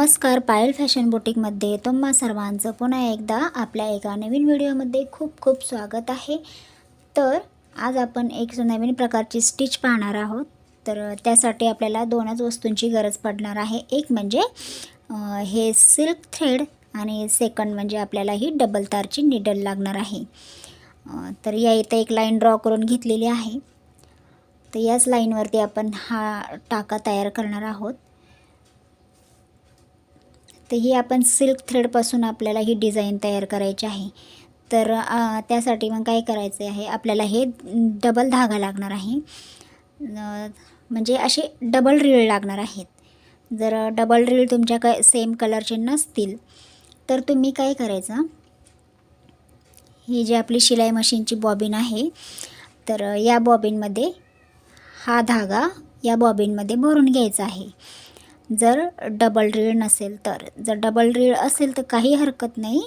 नमस्कार पायल फॅशन बुटीकमध्ये तुम्हा सर्वांचं पुन्हा एकदा आपल्या एका नवीन व्हिडिओमध्ये खूप खूप स्वागत आहे. तर आज आपण एक नवीन प्रकारची स्टिच पाहणार आहोत. तर त्यासाठी आपल्याला दोनच वस्तूंची गरज पडणार आहे. एक म्हणजे हे सिल्क थ्रेड आणि सेकंड म्हणजे आपल्याला ही डबल तारची निडल लागणार आहे. तर या इथं एक लाईन ड्रॉ करून घेतलेली आहे. तर याच लाईनवरती आपण हा टाका तयार करणार आहोत. तर ही आपण सिल्क थ्रेडपासून आपल्याला ही डिझाईन तयार करायची आहे. तर त्यासाठी मग काय करायचं आहे? आपल्याला हे डबल धागा लागणार आहे. म्हणजे असे डबल रीळ लागणार आहेत. जर डबल रीळ तुमच्या काय सेम कलरचे नसतील तर तुम्ही काय करायचं? ही जी आपली शिलाई मशीनची बॉबिन आहे तर या बॉबिनमध्ये हा धागा या बॉबिनमध्ये भरून घ्यायचा आहे. जर डबल रीळ नसेल तर. जर डबल रीळ असेल तर काही हरकत नाही.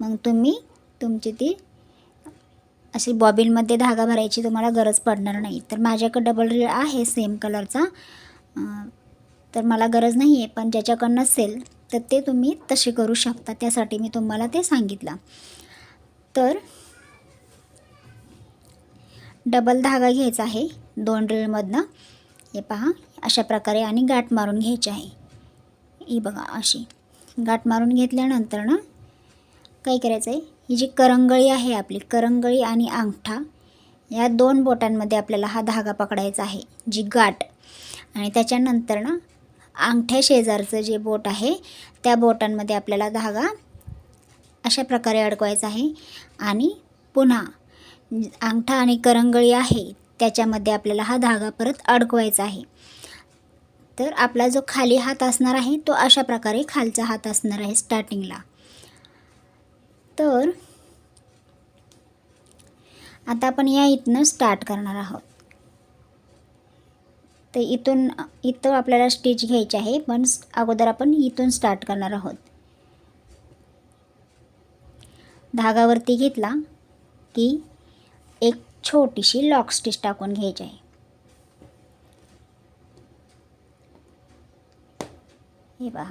मग तुम्ही तुमची ती अशी बॉबिनमध्ये धागा भरायची तुम्हाला गरज पडणार नाही. तर माझ्याकडं डबल रीळ आहे सेम कलरचा तर मला गरज नाही आहे पण ज्याच्याकडं नसेल तर ते तुम्ही तसे करू शकता. त्यासाठी मी तुम्हाला ते सांगितलं. तर डबल धागा घ्यायचा आहे दोन रीळमधनं हे पहा अशा प्रकारे आणि गाठ मारून घ्यायची आहे. ही बघा अशी. गाठ मारून घेतल्यानंतर ना काय करायचं आहे? ही जी करंगळी आहे आपली करंगळी आणि अंगठा या दोन बोटांमध्ये आपल्याला हा धागा पकडायचा आहे जी गाठ. आणि त्याच्यानंतर ना अंगठ्या शेजारचं जे बोट आहे त्या बोटांमध्ये आपल्याला धागा अशा प्रकारे अडकवायचा आहे. आणि पुन्हा अंगठा आणि करंगळी आहे त्याच्यामध्ये आपल्याला हा धागा परत अडकवायचा आहे. तर आपला जो खाली हात असणार आहे तो अशा प्रकारे खालचा हात असणार आहे स्टार्टिंगला तर आता आपण या इथनं स्टार्ट करणार आहोत. तर इथून इथं आपल्याला स्टिच घ्यायची आहे पण अगोदर आपण इथून स्टार्ट करणार आहोत. धागावरती घेतला की एक छोटीशी लॉक स्टिच टाकून घ्यायची आहे. हे पहा.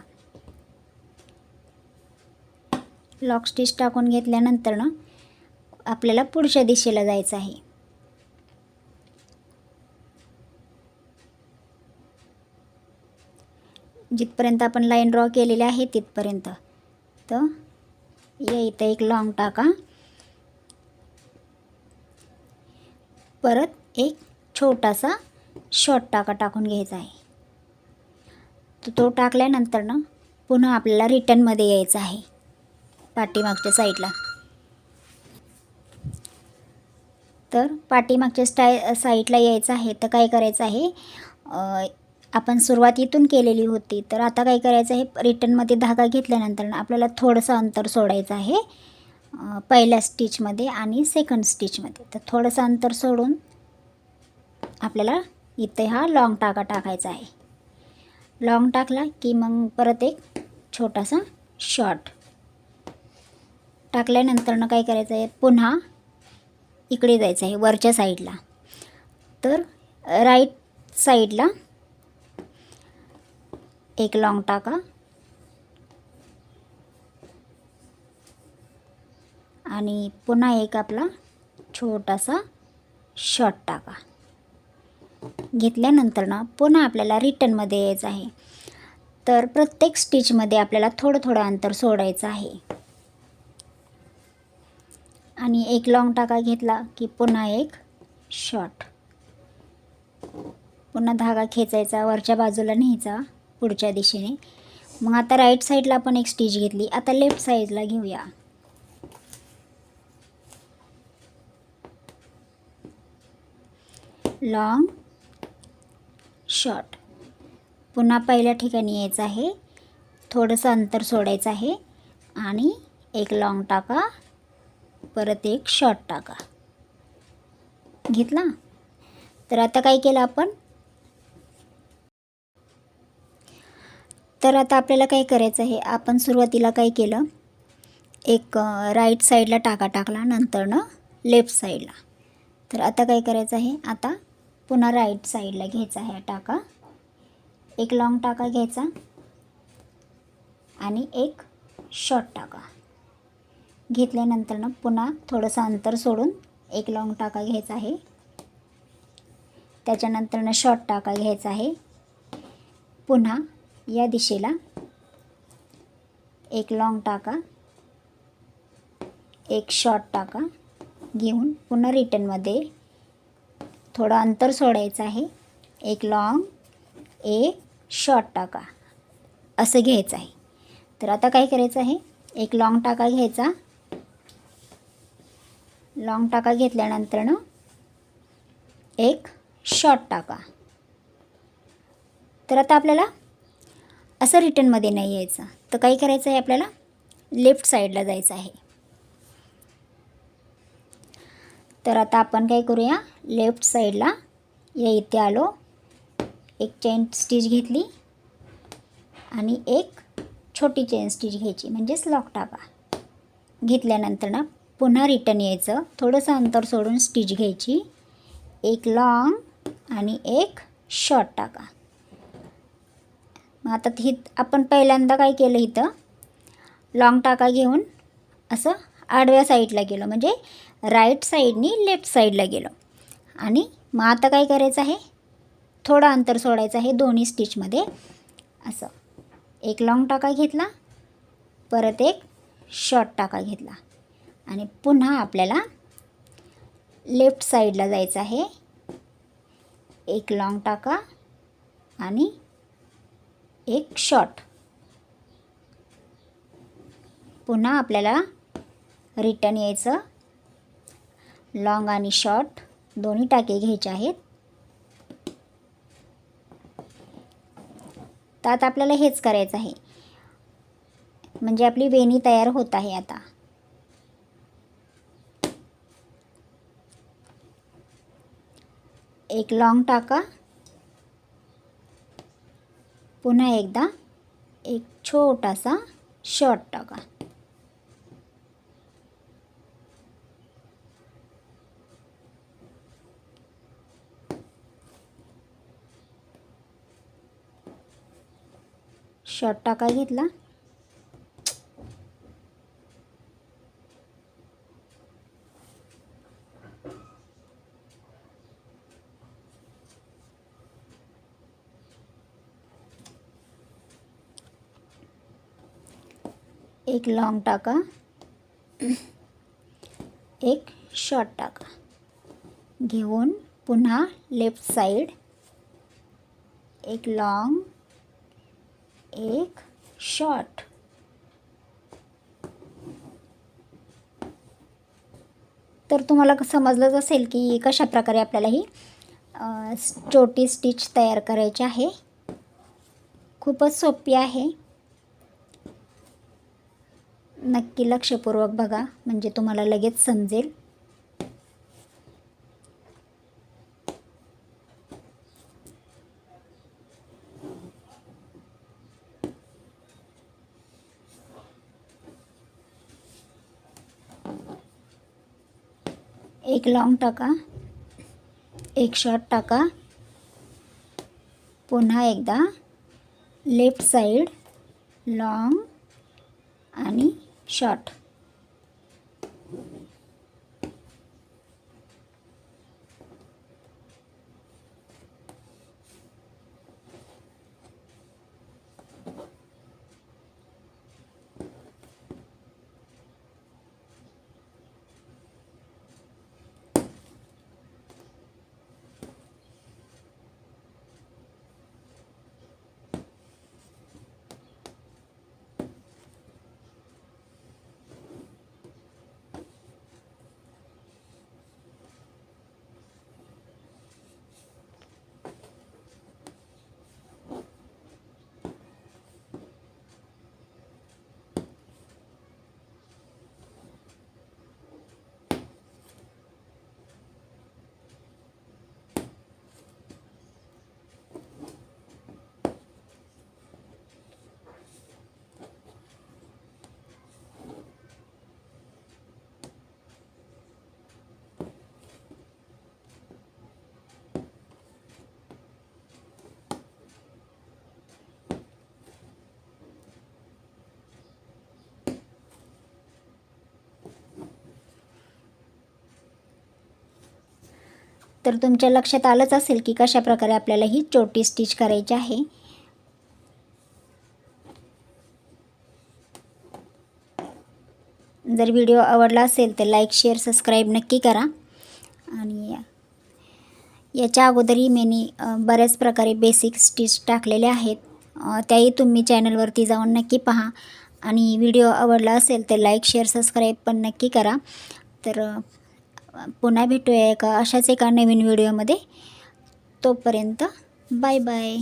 लॉक स्टिच टाकून घेतल्यानंतर ना आपल्याला पुढच्या दिशेला जायचं आहे. जिथपर्यंत आपण लाईन ड्रॉ केलेली आहे तिथपर्यंत. तर या इथं एक लॉंग टाका. परत एक छोटासा शॉर्ट टाका टाकून घ्यायचा आहे. तर तो टाकल्यानंतर ना पुन्हा आपल्याला रिटर्नमध्ये यायचं आहे. पाठीमागच्या साईडला तर पाठीमागच्या स्टाय साईडला यायचं आहे. तर काय करायचं आहे? आपण सुरुवात इथून केलेली होती. तर आता काय करायचं आहे? रिटर्नमध्ये धागा घेतल्यानंतर ना आपल्याला थोडंसं अंतर सोडायचं आहे. पहिल्या स्टिचमध्ये आणि सेकंड स्टिचमध्ये तर थोडंसं अंतर सोडून आपल्याला इथे हा लाँग टाका टाकायचा आहे. लॉंग टाकला की मग परत एक छोटासा शॉर्ट टाकल्यानंतरनं काय करायचं आहे पुन्हा इकडे जायचं आहे वरच्या साईडला तर राईट साईडला एक लॉंग टाका. आणि पुन्हा एक आपला छोटासा शॉर्ट टाका. घेतल्यानंतर ना पुन्हा आपल्याला रिटर्नमध्ये यायचं आहे. तर प्रत्येक स्टिचमध्ये आपल्याला थोडं थोडं अंतर सोडायचं आहे. आणि एक लॉंग टाका घेतला की पुन्हा एक शॉर्ट पुन्हा धागा खेचायचा वरच्या बाजूला न्यायचा पुढच्या दिशेने. मग आता राईट साईडला आपण एक स्टिच घेतली. आता लेफ्ट साईडला घेऊया. Long short. पुन्हा पहिल्या ठिकाणी यायचं आहे. थोडंसं अंतर सोडायचं आहे. आणि एक लाँग टाका. परत एक शॉर्ट टाका. घेतला? तर आता काय केलं आपण? तर आता आपल्याला काय करायचं आहे? आपण सुरुवातीला काय केलं? एक राईट साईडला टाका टाकला. नंतरनं लेफ्ट साईडला तर आता काय करायचं आहे? आता पुन्हा राईट साईडला घ्यायचा आहे टाका. एक लॉंग टाका घ्यायचा. आणि एक शॉर्ट टाका. घेतल्यानंतर ना पुन्हा थोडंसं अंतर सोडून एक लॉंग टाका घ्यायचा आहे. त्याच्यानंतरनं शॉर्ट टाका घ्यायचा आहे. पुन्हा या दिशेला एक लॉंग टाका. एक शॉर्ट टाका. घेऊन पुन्हा रिटर्नमध्ये थोडं अंतर सोडायचं आहे. एक लाँग एक शॉर्ट टाका. असं घ्यायचं आहे. तर आता काय करायचं आहे? एक लाँग टाका घ्यायचा. लाँग टाका घेतल्यानंतरनं एक शॉर्ट टाका. तर आता आपल्याला असं रिटर्नमध्ये नाही यायचं. तर काय करायचं आहे आपल्याला? लेफ्ट साईडला जायचं आहे. तर आता आपण काय करूया? लेफ्ट साईडला या इथे आलो. एक चेन स्टिच घेतली आणि एक छोटी चेन स्टिच घ्यायची म्हणजेच लॉक टाका. घेतल्यानंतर ना पुन्हा रिटर्न यायचं. थोडंसं अंतर सोडून स्टिच घ्यायची. एक लॉंग आणि एक शॉर्ट टाका. मग आता ही आपण पहिल्यांदा काय केलं इथं? लॉंग टाका घेऊन असं आडव्या साईडला गेलो. म्हणजे राईट साईडनी लेफ्ट साईडला गेलो. आणि मग आता काय करायचं आहे? थोडं अंतर सोडायचं आहे दोन्ही स्टिचमध्ये असं. एक लाँग टाका घेतला. परत एक शॉर्ट टाका घेतला. आणि पुन्हा आपल्याला लेफ्ट साईडला जायचं आहे. एक लाँग टाका आणि एक शॉर्ट पुन्हा आपल्याला रिटर्न यायचं. लॉंग आणि शॉर्ट दोन्ही टाके घ्यायचे आहेत. तर आता आपल्याला हेच करायचं आहे. म्हणजे आपली वेणी तयार होत आहे आता. एक लॉंग टाका. पुन्हा एकदा एक छोटासा शॉर्ट टाका. शॉर्ट टाका घेतला. एक लॉंग टाका. एक शॉर्ट टाका. घेऊन पुन्हा लेफ़्ट साईड एक लॉंग एक शॉर्ट तर तुम्हाला समजलंच असेल की कशा प्रकारे आपल्याला ही छोटी स्टिच तयार करायची आहे. खूपच सोपी आहे. नक्की लक्षपूर्वक बघा म्हणजे तुम्हाला लगेच समजेल. एक लाँग टाका. एक शॉर्ट टाका. पुन्हा एकदा लेफ्ट साईड लाँग आणि शॉर्ट तर तुमच्या लक्षात आलंच असेल की कशा प्रकारे आपल्याला ही चोटी स्टिच करायची आहे. जर व्हिडिओ आवडला असेल तर लाईक शेअर सबस्क्राईब नक्की करा. आणि याच्या अगोदरही मी बऱ्याच प्रकारे बेसिक स्टिच टाकलेले आहेत. त्याही तुम्ही चॅनलवरती जाऊन नक्की पहा. आणि व्हिडिओ आवडला असेल तर लाईक शेअर सबस्क्राईब पण नक्की करा. तर पुन्हा भेटूया एका अशाच एका नवीन व्हिडिओमध्ये. तोपर्यंत बाय बाय.